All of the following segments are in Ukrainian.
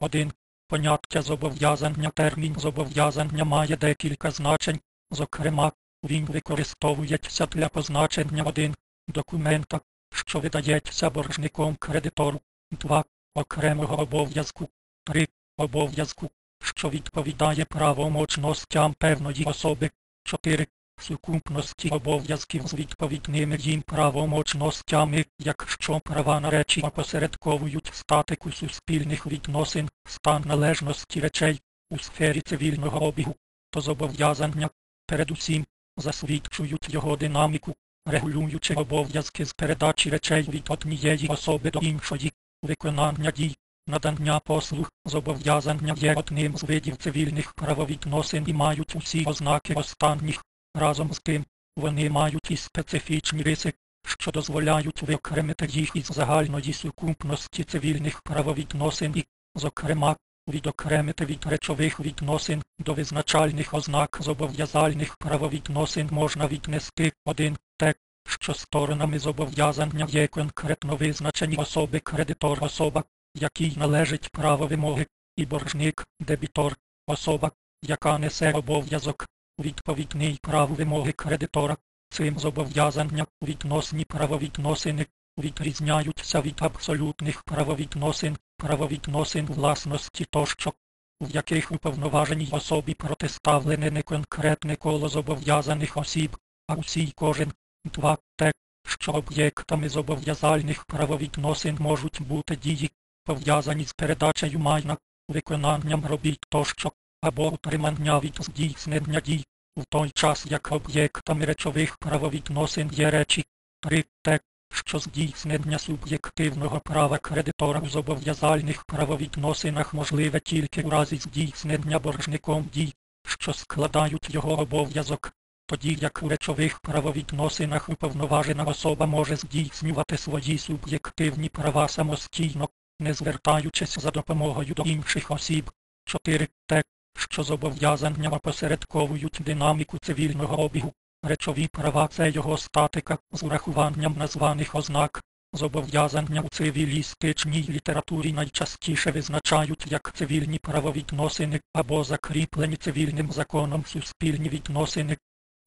1. Поняття зобов'язання Термін зобов'язання має декілька значень, зокрема, він використовується для позначення 1. Документа, що видається боржником кредитору, 2. Окремого обов'язку, 3. Обов'язку, що відповідає правомочностям певної особи, 4. Сукупності обов'язків з відповідними їм правомочностями, якщо права на речі опосередковують статику суспільних відносин, стан належності речей у сфері цивільного обігу, то зобов'язання, передусім, засвідчують його динаміку, регулюючи обов'язки з передачі речей від однієї особи до іншої, виконання дій, надання послуг, зобов'язання є одним з видів цивільних правовідносин і мають усі ознаки останніх. Разом з тим, вони мають і специфічні риси, що дозволяють виокремити їх із загальної сукупності цивільних правовідносин і, зокрема, відокремити від речових відносин до визначальних ознак зобов'язальних правовідносин можна віднести один те, що сторонами зобов'язання є конкретно визначені особи кредитор особа, якій належить право вимоги, і боржник, дебітор, особа, яка несе обов'язок, відповідний праву вимоги кредитора. Цим зобов'язання відносні правовідносини відрізняються від абсолютних правовідносин, правовідносин власності тощо, в яких уповноваженій особі протиставлене не конкретне коло зобов'язаних осіб, а усій кожен. 2. Те, що об'єктами зобов'язальних правовідносин можуть бути дії, пов'язані з передачею майна, виконанням робіт тощо, або утримання від здійснення дій, в той час як об'єктами речових правовідносин є речі. 3. Те, що здійснення суб'єктивного права кредитора у зобов'язальних правовідносинах можливе тільки у разі здійснення боржником дій, що складають його обов'язок, тоді як у речових правовідносинах уповноважена особа може здійснювати свої суб'єктивні права самостійно, не звертаючись за допомогою до інших осіб. 4. Те, що зобов'язання опосередковують динаміку цивільного обігу, речові права це його статика з урахуванням названих ознак. Зобов'язання у цивілістичній літературі найчастіше визначають як цивільні правовідносини або закріплені цивільним законом суспільні відносини,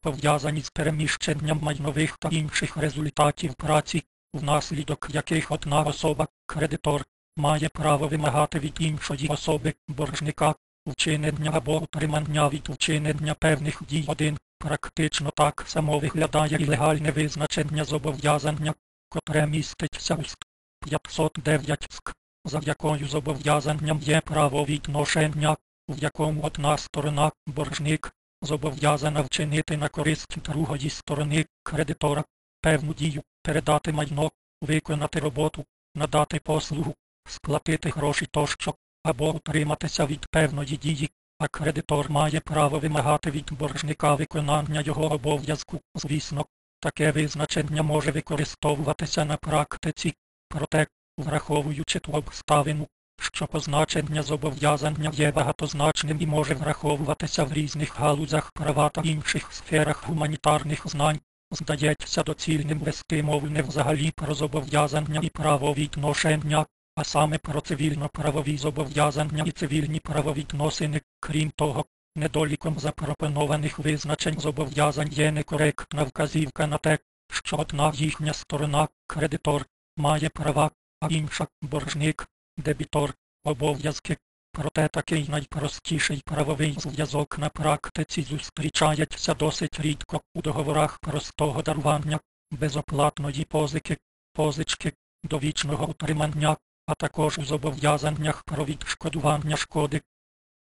пов'язані з переміщенням майнових та інших результатів праці, внаслідок яких одна особа, кредитор, має право вимагати від іншої особи, боржника, вчинення або утримання від вчинення певних дій один. Практично так само виглядає і легальне визначення зобов'язання, котре міститься у ст. 509 ск, за якою зобов'язанням є правовідношення, в якому одна сторона, боржник, зобов'язана вчинити на користь другої сторони кредитора, певну дію, передати майно, виконати роботу, надати послугу, сплатити гроші тощо, або утриматися від певної дії, а кредитор має право вимагати від боржника виконання його обов'язку. Звісно, таке визначення може використовуватися на практиці, проте, враховуючи ту обставину, що позначення зобов'язання є багатозначним і може враховуватися в різних галузях права та інших сферах гуманітарних знань, здається доцільним вести мову не взагалі про зобов'язання і правовідношення, а саме про цивільно-правові зобов'язання і цивільні правовідносини, крім того, недоліком запропонованих визначень зобов'язань є некоректна вказівка на те, що одна їхня сторона, кредитор, має права, а інша боржник, дебітор, обов'язки. Проте такий найпростіший правовий зв'язок на практиці зустрічається досить рідко у договорах простого дарування, безоплатної позики, позички, довічного утримання, а також у зобов'язаннях про відшкодування шкоди.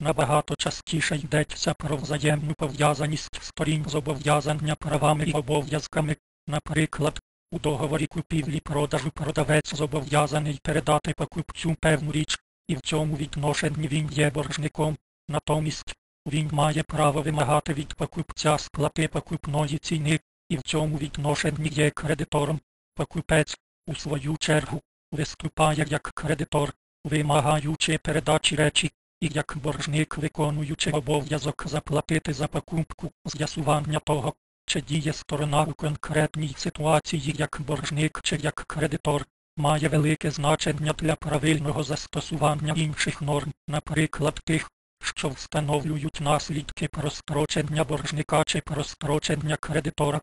Набагато частіше йдеться про взаємну пов'язаність сторін зобов'язання правами і обов'язками, наприклад, у договорі купівлі-продажу продавець зобов'язаний передати покупцю певну річ, і в цьому відношенні він є боржником, натомість він має право вимагати від покупця сплати покупної ціни, і в цьому відношенні є кредитором. Покупець, у свою чергу, виступає як кредитор, вимагаючи передачі речі, і як боржник виконуючи обов'язок заплатити за покупку, з'ясування того, чи діє сторона у конкретній ситуації як боржник чи як кредитор, має велике значення для правильного застосування інших норм, наприклад тих, що встановлюють наслідки прострочення боржника чи прострочення кредитора.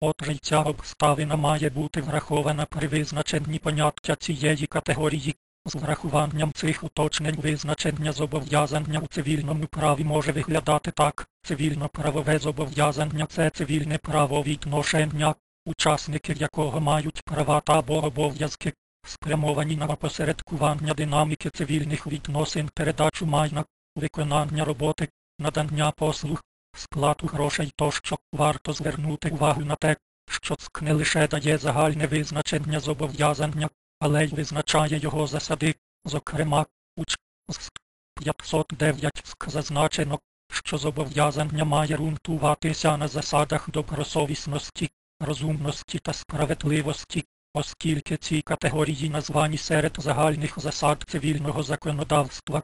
Отже ця обставина має бути врахована при визначенні поняття цієї категорії. З врахуванням цих уточнень визначення зобов'язання у цивільному праві може виглядати так. Цивільно-правове зобов'язання це цивільне правовідношення, учасники якого мають права та або обов'язки, спрямовані на опосередкування динаміки цивільних відносин, передачу майна, виконання роботи, надання послуг, сплату грошей тощо варто звернути увагу на те, що ЦК не лише дає загальне визначення зобов'язання, але й визначає його засади, зокрема, уч з 509 СК зазначено, що зобов'язання має ґрунтуватися на засадах добросовісності, розумності та справедливості, оскільки ці категорії названі серед загальних засад цивільного законодавства.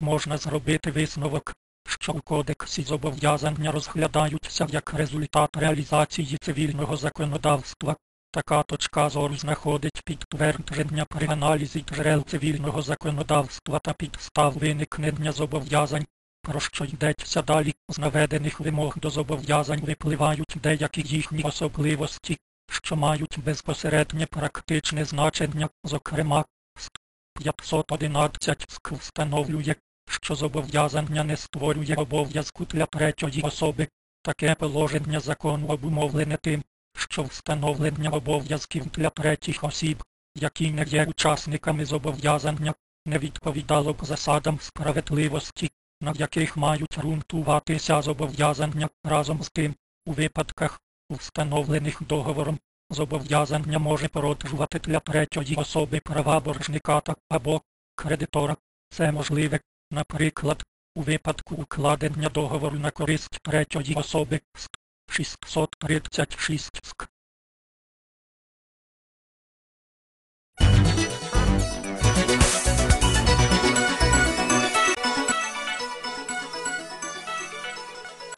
Можна зробити висновок, що у кодексі зобов'язання розглядаються як результат реалізації цивільного законодавства. Така точка зору знаходить підтвердження при аналізі джерел цивільного законодавства та підстав виникнення зобов'язань, про що йдеться далі, з наведених вимог до зобов'язань випливають деякі їхні особливості, що мають безпосереднє практичне значення, зокрема, 511 СК встановлює, що зобов'язання не створює обов'язку для третьої особи. Таке положення закону обумовлене тим, що встановлення обов'язків для третіх осіб, які не є учасниками зобов'язання, не відповідало б засадам справедливості, на яких мають ґрунтуватися зобов'язання разом з тим, у випадках, встановлених договором, зобов'язання може породжувати для третьої особи права боржника та або кредитора. Це можливе, наприклад, у випадку укладення договору на користь третьої особи 636 СК.